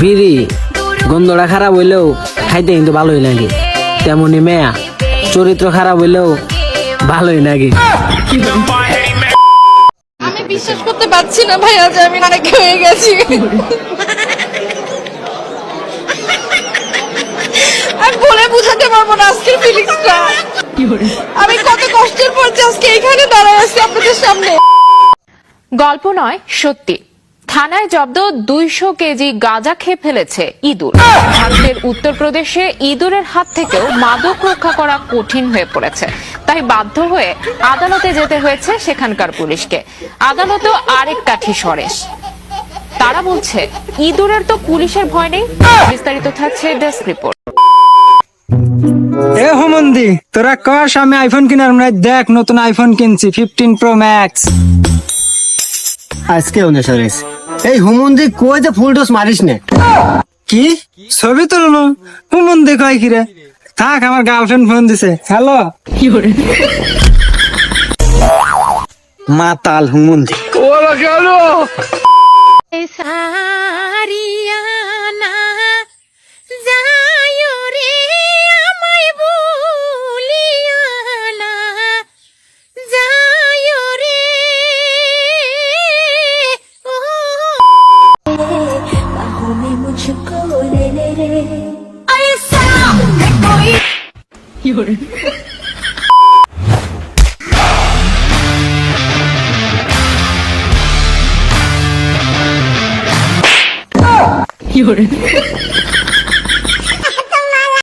বিড়ি গন্ধটা খারাপ হইলেও খাইতে কিন্তু ভালোই লাগে। তেমনি মেয়া চরিত্র খারাপ হইলেও ভালোই লাগে। আমি বিশ্বাস করতে পারছি না ভাইয়া যে আমি অনেক হয়ে গেছি। আমি বলে বুঝাতে পারব না আজকের ফিলিংসটা আমি কত কষ্টের পর আজকে এখানে দাঁড়ায় আছি আপনাদের সামনে। গল্প নয় সত্যি। থানায় জব্দ দুইশো কেজি গাঁজা খেয়ে ফেলেছে ইঁদুর। ভারতের উত্তরপ্রদেশে ইঁদুরের হাত থেকেও মাদক রক্ষা করা কঠিন হয়ে পড়েছে। তাই বাধ্য হয়ে আদালতে যেতে হয়েছে সেখানকার পুলিশকে। আদালতেও আরেক কাঠি সরেশ। তারা বলছে ইঁদুরের তো পুলিশের ভয় নেই। বিস্তারিত থাকছে ডেস্ক রিপোর্ট। এ হোমন্দি তোরা কস আমি আইফোন কিনার মানে দেখ নতুন আইফোন কিনছি ফিফটিন প্রো ম্যাক্স আজকে অনুসরিস এই হুমন্দি কই যে ফুল ডোজ মারিস নে। কি? ছবি তোলোনো হুমুন দি কয় কিরে? থাক আমার গার্লফ্রেন্ড ফোন দিছে। হ্যালো কি করে মাতাল হুমন্দি সারিয়ানা 이거를 이거를